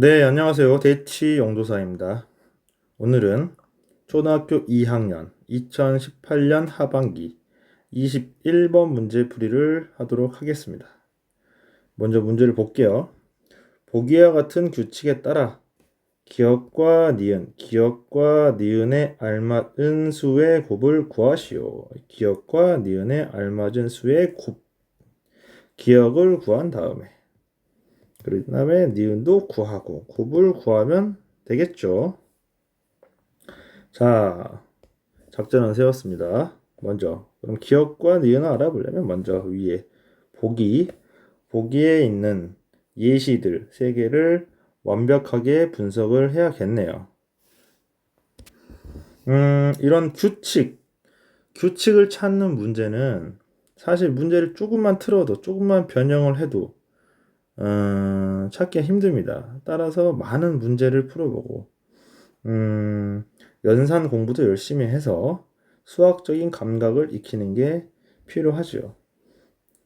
네, 안녕하세요. 대치 용도사입니다. 오늘은 초등학교 2학년 2018년 하반기 21번 문제 풀이를 하도록 하겠습니다. 먼저 문제를 볼게요. 보기와 같은 규칙에 따라 기억과 니은, 기억과 니은에 알맞은 수의 곱을 구하시오. 기억과 니은에 알맞은 수의 곱. 기억을 구한 다음에 그 다음에 니은도 구하고 곱을 구하면 되겠죠. 자, 작전은 세웠습니다. 먼저 그럼 기억과 니은을 알아보려면 먼저 위에 보기 보기에 있는 예시들 세 개를 완벽하게 분석을 해야겠네요. 음, 이런 규칙 규칙을 찾는 문제는 사실 문제를 조금만 틀어도 조금만 변형을 해도 어, 찾기 힘듭니다. 따라서 많은 문제를 풀어보고 음, 연산 공부도 열심히 해서 수학적인 감각을 익히는 게 필요하죠.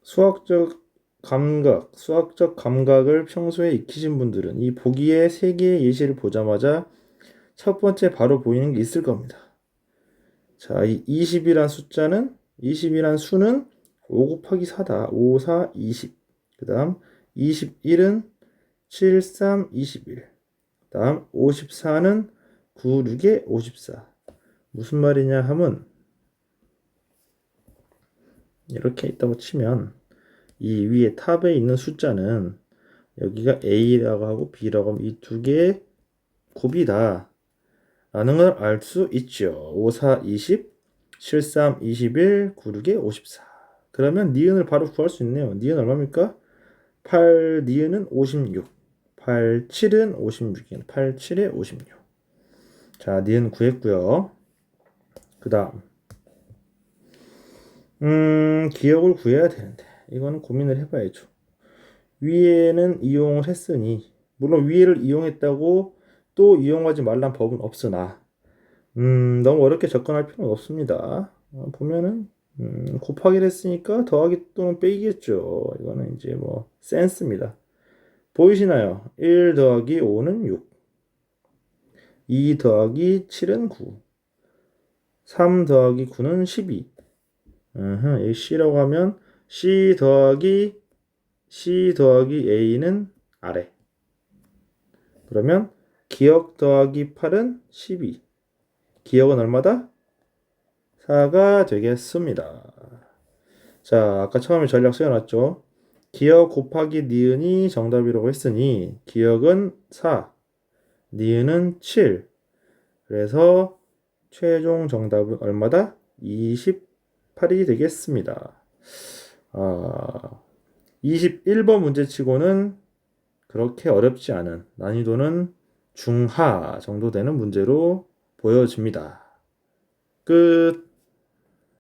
수학적 감각, 수학적 감각을 평소에 익히신 분들은 이 보기에 세 개의 예시를 보자마자 첫 번째 바로 보이는 게 있을 겁니다. 자, 이 20이란 숫자는 20이란 수는 5 곱하기 4다. 5, 4, 20. 그 다음 21은 7, 3, 21. 다음 54는 9, 6에 54. 무슨 말이냐 하면 이렇게 있다고 치면 이 위에 탑에 있는 숫자는 여기가 A라고 하고 B라고 하면 이 두 개의 곱이다. 라는 걸 알 수 있죠. 5, 4, 20, 7, 3, 21, 9, 6에 54. 그러면 니은을 바로 구할 수 있네요. 니은 얼마입니까? 8 니은은 56. 8 7은 56이네. 8 7에 56. 자, 니은 구했고요. 그다음 음, 기억을 구해야 되는데 이거는 고민을 해 봐야죠. 위에는 이용을 했으니 물론 위에를 이용했다고 또 이용하지 말란 법은 없으나 음, 너무 어렵게 접근할 필요는 없습니다. 어, 보면은 음, 곱하기를 했으니까 더하기 또는 빼기겠죠. 이거는 이제 뭐 센스입니다. 보이시나요? 1 더하기 5는 6. 2 더하기 7은 9. 3 더하기 9는 12. 으흠, 이 C라고 하면 C 더하기 C 더하기 A는 아래. 그러면 기억 더하기 8은 12. 기억은 얼마다? 4가 되겠습니다. 자, 아까 처음에 전략 세워놨죠. 기억 곱하기 니은이 정답이라고 했으니 기억은 4, 니은은 7. 그래서 최종 정답은 얼마다? 28이 되겠습니다. 아, 21번 문제치고는 그렇게 어렵지 않은 난이도는 중하 정도 되는 문제로 보여집니다. 끝.